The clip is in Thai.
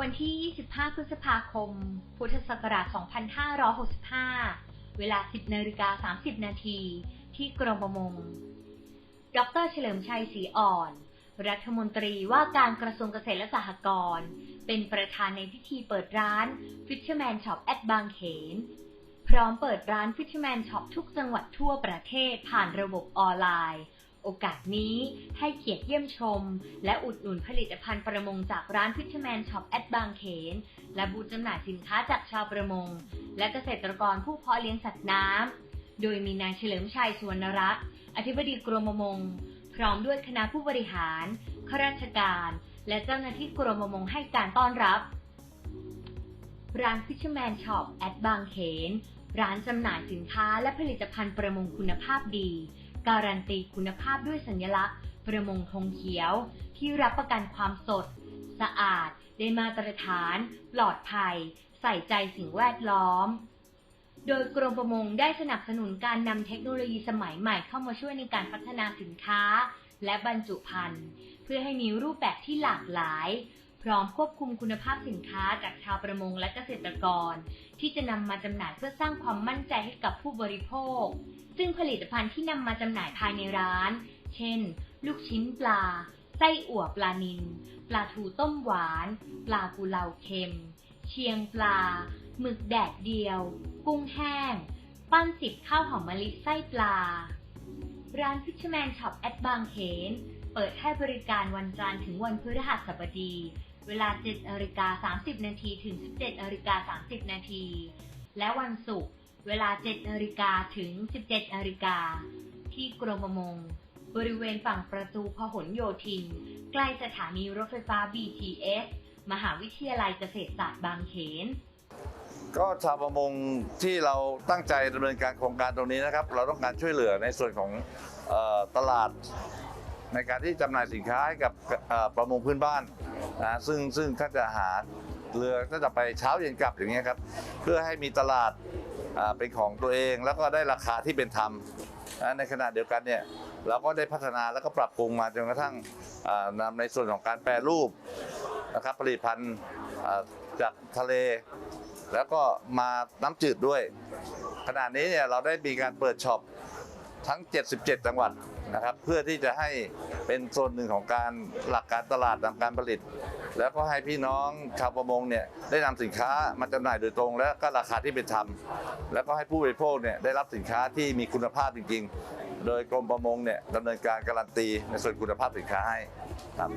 15พฤษภาคม พุทธศักราช 2565 เวลา 10นาฬิกา30 นาที ที่กรมประมง ดรเฉลิมชัยศรีอ่อน รัฐมนตรีว่าการกระทรวงเกษตรและสหกรณ์ เป็นประธานในพิธีเปิดร้าน Fisherman Shop แอดบางเขน พร้อมเปิดร้าน Fisherman Shop ทุกจังหวัดทั่วประเทศผ่านระบบออนไลน์ โอกาสนี้ให้เกียรติเยี่ยมชม และอุดหนุนผลิตภัณฑ์ประมงจากร้าน Fisherman Shop แอดบางเขน และบูธจำหน่ายสินค้าจากชาวประมง และเกษตรกรผู้เพาะเลี้ยงสัตว์น้ำ โดยมีนายเฉลิมชัยสวรรณรัตน์อธิบดีกรมประมง พร้อมด้วยคณะผู้บริหารข้าราชการ และเจ้าหน้าที่กรมประมงให้การต้อนรับ ร้าน Fisherman Shop แอดบางเขน ร้านจำหน่ายสินค้าและผลิตภัณฑ์ประมงคุณภาพดี การันตีคุณภาพด้วยสัญลักษณ์ ประมงธงเขียว ที่รับประกันความสด สะอาด ได้มาตรฐาน ปลอดภัย ใส่ใจสิ่งแวดล้อม โดยกรมประมงได้สนับสนุนการนำเทคโนโลยีสมัยใหม่เข้ามาช่วยในการพัฒนาสินค้า และบรรจุภัณฑ์ เพื่อให้มีรูปแบบที่หลากหลาย พร้อมควบคุมคุณภาพสินค้าจากชาวประมงและเกษตรกร ที่จะนำมาจำหน่ายเพื่อสร้างความมั่นใจให้กับผู้บริโภค ซึ่งผลิตภัณฑ์ที่นำมาจำหน่ายภายในร้าน เช่น ลูกชิ้นปลา ไส้อั่วปลานิลปลาทูต้มหวาน ปลากุเลาเค็ม เชียงปลา หมึกแดดเดียว กุ้งแห้ง ปั้นสิบข้าวหอมมะลิไส้ปลา ร้าน Fisherman Shop แอดบางเขน เปิดให้บริการวันจันทร์ถึงวันพฤหัสบดี เวลา 7นาฬิกา30 นาทีถึง 17นาฬิกา30 นาที และวันศุกร์เวลา 7นาฬิกาถึง 17นาฬิกาที่กรมประมง บริเวณฝั่งประตูพหลโยธิน ใกล้สถานีรถไฟฟ้า BTS มหาวิทยาลัยเกษตรศาสตร์บางเขนก็ชาวประมงที่เราตั้งใจดำเนินการโครงการตรงนี้นะครับ เราต้องการช่วยเหลือในส่วนของออตลาด ในการที่จำหน่ายสินค้าให้กับประมงพื้นบ้านนะซึ่งซึ่งถ้าจะหาเรือถ้าจะไปเช้าเย็นกลับอย่างเงี้ยครับเพื่อให้มีตลาดเป็นของตัวเอง แล้วก็ได้ราคาที่เป็นธรรมในขณะเดียวกันเนี่ยเราก็ได้พัฒนาแล้วก็ปรับปรุงมาจนกระทั่งอ่านำในส่วนของการแปรรูปนะครับผลิตภัณฑ์จากทะเล แล้วก็มาน้ำจืดด้วย ขณะนี้เนี่ยเราได้มีการเปิดช็อปทั้ง 77 จังหวัด นะครับ เพื่อที่จะให้เป็นส่วนหนึ่งของการหลักการตลาดนำการผลิต แล้วก็ให้พี่น้องชาวประมงเนี่ยได้นำสินค้ามาจำหน่ายโดยตรง และก็ราคาที่เป็นธรรมแล้วก็ให้ผู้บริโภคเนี่ยได้รับสินค้าที่มีคุณภาพจริง ๆ โดยกรมประมงเนี่ยดำเนินการการันตีในส่วนคุณภาพสินค้าให้ครับ